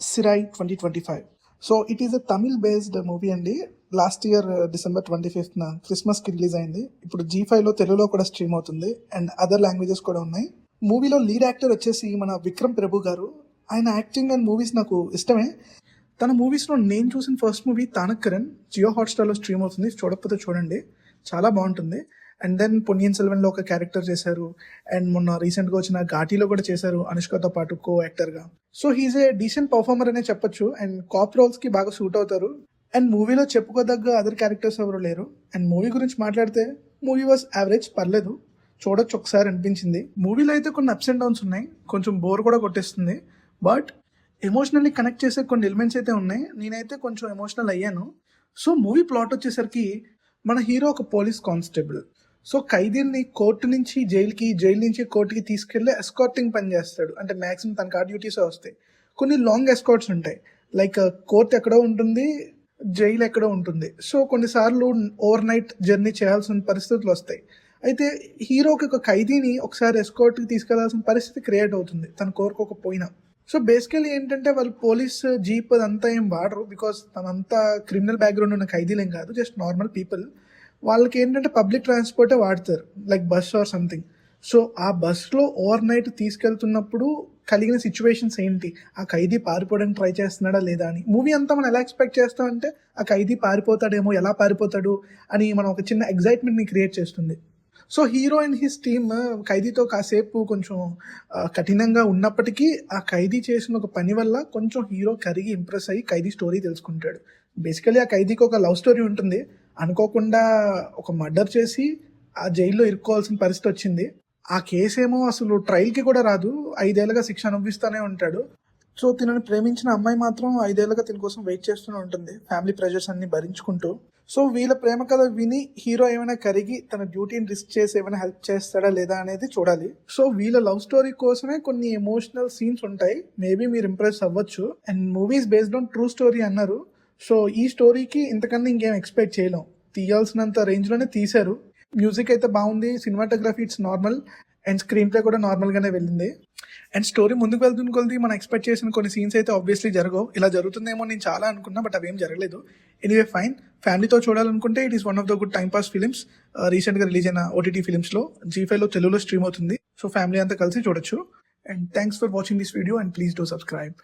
Sirai twenty twenty five so it is a Tamil based movie అండి last year December twenty ఫిఫ్త్న క్రిస్మస్కి release అయింది. ఇప్పుడు G ఫైవ్లో తెలుగులో కూడా స్ట్రీమ్ అవుతుంది అండ్ అదర్ లాంగ్వేజెస్ కూడా ఉన్నాయి. మూవీలో లీడ్ యాక్టర్ వచ్చేసి మన విక్రమ్ ప్రభు గారు. ఆయన యాక్టింగ్ అండ్ మూవీస్ నాకు ఇష్టమే. తన మూవీస్లో నేను చూసిన ఫస్ట్ మూవీ తానక్కరన్ జియో హాట్స్టార్లో స్ట్రీమ్ అవుతుంది. చూడకపోతే చూడండి. చాలా బాగుంటుంది. అండ్ దెన్ పొన్నియన్ సెల్వెన్లో ఒక క్యారెక్టర్ చేశారు. అండ్ మొన్న రీసెంట్గా వచ్చిన ఘాటీలో కూడా చేశారు అనుష్కతో పాటు కో యాక్టర్గా so he's a decent performer అనే చెప్పొచ్చు. అండ్ కాప్ రోల్స్కి బాగా సూట్ అవుతారు. అండ్ మూవీలో చెప్పుకోదగ్గ అదర్ క్యారెక్టర్స్ ఎవరు లేరు. అండ్ మూవీ గురించి మాట్లాడితే మూవీ వాజ్ యావరేజ్ పర్లేదు. చూడొచ్చు ఒకసారి అనిపించింది. మూవీలో అయితే కొన్ని అప్స్ అండ్ డౌన్స్ ఉన్నాయి. కొంచెం బోర్ కూడా కొట్టేస్తుంది. బట్ ఎమోషనల్లీ కనెక్ట్ చేసే కొన్ని ఎలిమెంట్స్ అయితే ఉన్నాయి. నేనైతే కొంచెం ఎమోషనల్ అయ్యాను. సో మూవీ ప్లాట్ వచ్చేసరికి మన హీరో ఒక పోలీస్ కానిస్టేబుల్ సో ఖైదీల్ని కోర్టు నుంచి జైలుకి జైలు నుంచి కోర్టుకి తీసుకెళ్ళి ఎస్కార్టింగ్ పని చేస్తాడు. అంటే మ్యాక్సిమం తనకు ఆ డ్యూటీస్ వస్తాయి. కొన్ని లాంగ్ ఎస్కార్ట్స్ ఉంటాయి. లైక్ కోర్ట్ uh, ఎక్కడో ఉంటుంది జైలు ఎక్కడో ఉంటుంది. సో కొన్నిసార్లు ఓవర్ నైట్ జర్నీ చేయాల్సిన పరిస్థితులు వస్తాయి. అయితే హీరోకి ఒక ఖైదీని ఒకసారి ఎస్కార్ట్కి తీసుకెళ్ళాల్సిన పరిస్థితి క్రియేట్ అవుతుంది. తన కోరుకోకపోయినా. సో బేసికలీ ఏంటంటే వాళ్ళు పోలీస్ జీప్ అదంతా ఏం వాడరు. బికాస్ తనంతా క్రిమినల్ బ్యాక్గ్రౌండ్ ఉన్న ఖైదీలేం కాదు. జస్ట్ నార్మల్ పీపుల్ వాళ్ళకి ఏంటంటే పబ్లిక్ ట్రాన్స్పోర్టే వాడతారు like bus or something so ఆ బస్లో ఓవర్ నైట్ తీసుకెళ్తున్నప్పుడు కలిగిన సిచ్యువేషన్స్ ఏంటి? ఆ ఖైదీ పారిపోవడానికి ట్రై చేస్తున్నాడా లేదా అని. మూవీ అంతా మనం ఎలా ఎక్స్పెక్ట్ చేస్తామంటే ఆ ఖైదీ పారిపోతాడేమో ఎలా పారిపోతాడు అని మనం ఒక చిన్న ఎగ్జైట్మెంట్ని క్రియేట్ చేస్తుంది. So hero and his team ఖైదీతో కాసేపు కొంచెం కఠినంగా ఉన్నప్పటికీ ఆ ఖైదీ చేసిన ఒక పని వల్ల కొంచెం హీరో కరిగి ఇంప్రెస్ అయ్యి ఖైదీ స్టోరీ తెలుసుకుంటాడు. బేసికలీ ఆ ఖైదీకి ఒక లవ్ స్టోరీ ఉంటుంది. అనుకోకుండా ఒక మర్డర్ చేసి ఆ జైల్లో ఇరుక్కోవాల్సిన పరిస్థితి వచ్చింది. ఆ కేసు ఏమో అసలు ట్రయల్కి కూడా రాదు. ఐదేళ్ళగా శిక్ష అనుభవిస్తూనే ఉంటాడు. సో తినని ప్రేమించిన అమ్మాయి మాత్రం ఐదేళ్ళగా తిన కోసం వెయిట్ చేస్తూనే ఉంటుంది. ఫ్యామిలీ ప్రెషర్స్ అన్ని భరించుకుంటూ. సో వీళ్ళ ప్రేమ కథ విని హీరో ఏమైనా కరిగి తన డ్యూటీని రిస్క్ చేసి ఏమైనా హెల్ప్ చేస్తాడా లేదా అనేది చూడాలి. సో వీళ్ళ లవ్ స్టోరీ కోసమే కొన్ని ఎమోషనల్ సీన్స్ ఉంటాయి. మేబీ మీరు ఇంప్రెస్ అవ్వచ్చు. And movies based on true story అన్నారు. సో ఈ స్టోరీకి ఇంతకన్నా ఇంకేం ఎక్స్పెక్ట్ చేయలేం. తీయాల్సినంత రేంజ్లోనే తీశారు. మ్యూజిక్ అయితే బాగుంది. Cinematography it's normal and screenplay కూడా నార్మల్గానే వెళ్ళింది. అండ్ స్టోరీ ముందుకు వెళ్తున్న కొలది మనం ఎక్స్పెక్ట్ చేసిన కొన్ని సీన్స్ అయితే ఆబ్వియస్లీ జరగవు. ఇలా జరుగుతుందేమో నేను చాలా అనుకున్నా బట్ అవేం జరగలేదు. ఎనీవే ఫైన్ ఫ్యామిలీతో చూడాలనుకుంటే it is one of the good time pass films రీసెంట్గా రిలీజ్ అయిన ఓటీటీ ఫిలిమ్స్లో జీ ఫైవ్లో తెలుగులో స్ట్రీమ్ అవుతుంది. సో ఫ్యామిలీ అంతా కలిసి చూడొచ్చు. And thanks for watching this video and please do subscribe